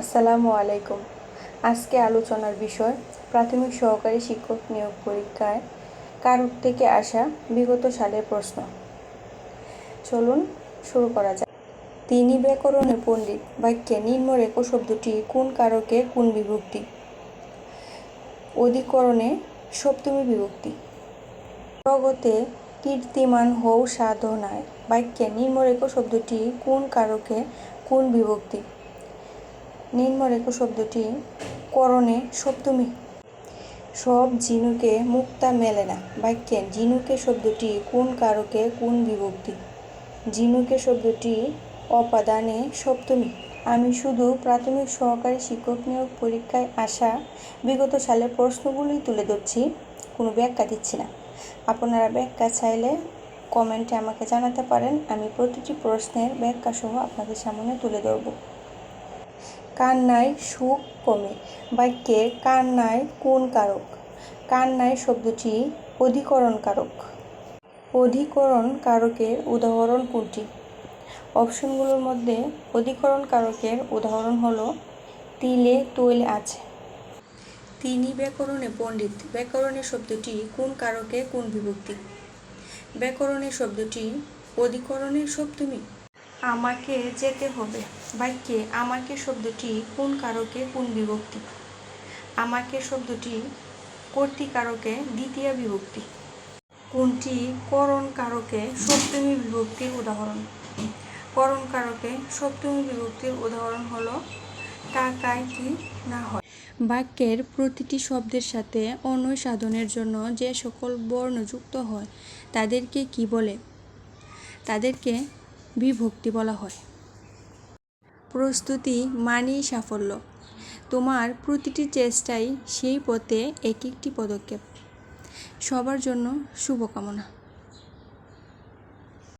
আসসালামু আলাইকুম। আজকে আলোচনার বিষয়, প্রাথমিক সহকারী শিক্ষক নিয়োগ পরীক্ষায় কারুর থেকে আসা বিগত সালের প্রশ্ন। চলুন শুরু করা যাক। তিনি ব্যাকরণে পণ্ডিত, বাক্যে নিম্নরেখ শব্দটি কোন কারকে কোন বিভক্তি? অধিকরণে সপ্তমী বিভক্তি। জগতে কীর্তিমান হও সাধনায়, বাক্যে নিম্নরেখ শব্দটি কোন কারকে কোন বিভক্তি? নিম্নরেখ শব্দটি করণে সপ্তমী। সব জিনুকে মুক্তা মেলে না। বাক্যে ঝিনুকে শব্দটি কোন কারকে কোন বিভক্তি? ঝিনুকে শব্দটি অপাদানে সপ্তমী। আমি শুধু প্রাথমিক সহকারী শিক্ষক নিয়োগ পরীক্ষায় আসা বিগত সালের প্রশ্নগুলোই তুলে ধরছি, কোনো ব্যাখ্যা দিচ্ছি না। আপনারা ব্যাখ্যা চাইলে কমেন্টে আমাকে জানাতে পারেন, আমি প্রতিটি প্রশ্নের ব্যাখ্যা সহ আপনাদের সামনে তুলে ধরব। কান্নায় সুখ কমে। বাক্যে কান্নায় কোন কারক? কান্নায় শব্দটি অধিকরণ কারক অধিকরণ কারকের উদাহরণ কোনটি? অপশনগুলোর মধ্যে অধিকরণ কারকের উদাহরণ হলো, তিলে তৈল আছে। তিনি ব্যাকরণে পণ্ডিত। ব্যাকরণের শব্দটি কোন কারকে কোন বিভক্তি? ব্যাকরণের শব্দটি অধিকরণের সপ্তমী আমাকে যেতে হবে। বাক্যে, আমাকে শব্দটি কোন কারকে, কোন বিভক্তি? আমাকে শব্দটি কর্তৃকারকে দ্বিতীয় বিভক্তি। কোনটি করণ কারকে, সপ্তমী বিভক্তির উদাহরণ? করণ কারকে, সপ্তমী বিভক্তির উদাহরণ হলো টাকায় কি না হয়। বাক্যের প্রতিটি শব্দের সাথে অনয় সাধনের জন্য যে সকল বর্ণ যুক্ত হয়, তাদেরকে কি বলে? তাদেরকে বিভক্তি বলা হয়। প্রস্তুতি মানেই সাফল্য। তোমার প্রতিটি চেষ্টাই সেই পথে এক একটি পদক্ষেপ। সবার জন্য শুভকামনা।